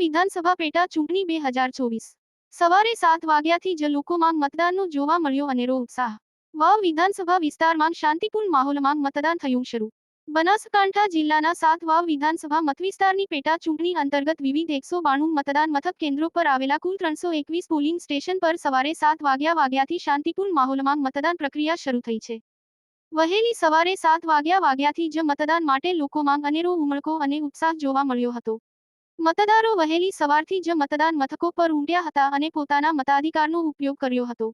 વિધાનસભા પેટા ચૂંટણી બે હજાર ચોવીસ. સવારે સાત વાગ્યાથી જ લોકોમાં મતદાનનો જોવા મળ્યો અનેરો ઉત્સાહ. વાવ વિધાનસભા વિસ્તારમાં શાંતિપૂર્ણ માહોલમાં મતદાન થયું શરૂ. બનાસકાંઠા જિલ્લાના સાત વાવ વિધાનસભા મતવિસ્તારની પેટા ચૂંટણી અંતર્ગત વિવિધ એકસો બાણું મતદાન મથક કેન્દ્રો પર આવેલા કુલ ત્રણસો એકવીસ પોલિંગ સ્ટેશન પર સવારે સાત વાગ્યા વાગ્યાથી શાંતિપૂર્ણ માહોલમાં મતદાન પ્રક્રિયા શરૂ થઈ છે. વહેલી સવારે સાત વાગ્યા વાગ્યાથી જ મતદાન માટે લોકોમાં અનેરો ઉમળકો અને ઉત્સાહ જોવા મળ્યો હતો. મતદારો વહેલી સવારથી જ મતદાન મથકો પર ઉમટ્યા હતા અને પોતાના મતાધિકારનો ઉપયોગ કર્યો હતો.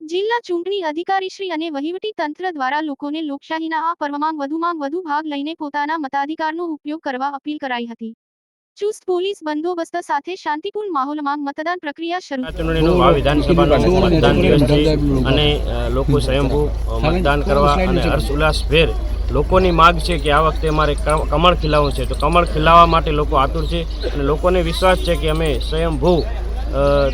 જિલ્લા ચૂંટણી અધિકારીશ્રી અને વહીવટી તંત્ર દ્વારા લોકોને લોકશાહીના આ પર્વમાં વધુમાં વધુ ભાગ લઈને પોતાના મતાધિકારનો ઉપયોગ કરવા અપીલ કરાઈ હતી. ચુસ્ત પોલીસ બંદોબસ્ત સાથે શાંતિપૂર્ણ માહોલમાં મતદાન પ્રક્રિયા શરૂ અને લોકો સ્વયંભૂ મતદાન કરવા અને હર્ષ ઉલ્લાસભેર લોકોની માગ છે કે આ વખતે અમારે ક- કમળ ખીલાવવું છે. તો કમળ ખીલાવવા માટે લોકો આતુર છે અને લોકોને વિશ્વાસ છે કે અમે સ્વયંભૂ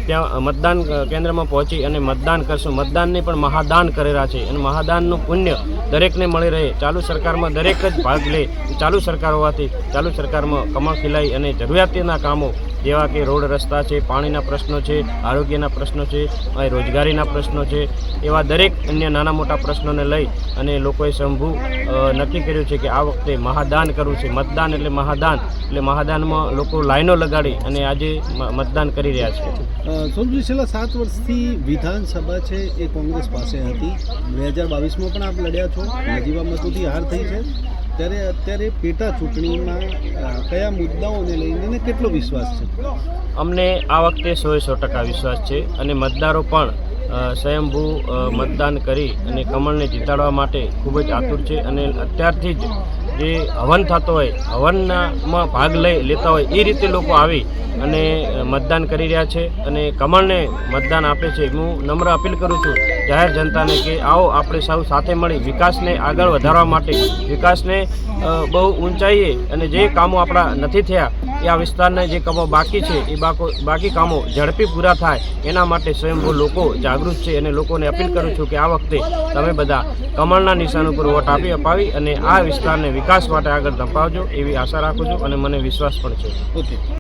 ત્યાં મતદાન કેન્દ્રમાં પહોંચી અને મતદાન કરશું. મતદાનને પણ મહાદાન કરેલા છે અને મહાદાનનું પુણ્ય દરેકને મળી રહે. ચાલુ સરકારમાં દરેક જ ભાગ લે. ચાલુ સરકાર હોવાથી ચાલુ સરકારમાં કમળ ખીલાઈ અને જરૂરિયાતના કામો જેવા કે રોડ રસ્તા છે પાણીના પ્રશ્નો છે આરોગ્યના પ્રશ્નો છે રોજગારીના પ્રશ્નો છે એવા દરેક અન્ય નાના મોટા પ્રશ્નોને લઈ અને લોકોએ અ, નક્કી કર્યું છે કે આ વખતે મહાદાન કરવું છે. મતદાન એટલે મહાદાન. એટલે મહાદાનમાં લોકો લાઈનો લગાડી અને આજે મતદાન કરી રહ્યા છે. સોમજી છેલ્લા સાત વર્ષથી વિધાનસભા છે એ કોંગ્રેસ પાસે હતી. બે હજાર બાવીસમાં પણ આપ લડ્યા છો. નજીવા મતોથી હાર થઈ છે. ત્યારે અત્યારે પેટા ચૂંટણીમાં કયા મુદ્દાઓને લઈને કેટલો વિશ્વાસ છે? અમને આ વખતે સોએ સો ટકા વિશ્વાસ છે અને મતદારો પણ સ્વયંભૂ મતદાન કરી અને કમળને જીતાડવા માટે ખૂબ જ આતુર છે અને અત્યારથી જ જે હવન થતો હોય, હવનમાં ભાગ લઈ લેતા હોય, એ રીતે લોકો આવી અને મતદાન કરી રહ્યા છે અને કમળને મતદાન આપે છે. હું નમ્ર અપીલ કરું છું જાહેર જનતાને કે આવો આપણે સૌ સાથે મળી વિકાસને આગળ વધારવા માટે. વિકાસને બહુ ઊંચાઈએ અને જે કામો આપણા નથી થયા એ આ વિસ્તારના જે કામો બાકી છે, એ બાકો કામો ઝડપી પૂરા થાય, એના માટે સ્વયંભૂ લોકો જાગૃત છે અને લોકોને અપીલ કરું છું કે આ વખતે તમે બધા કમળના નિશાન ઉપર વોટ આપી અપાવી અને આ વિસ્તારને વિકાસ માટે આગળ ધપાવજો એવી આશા રાખું છું અને મને વિશ્વાસ પણ છે.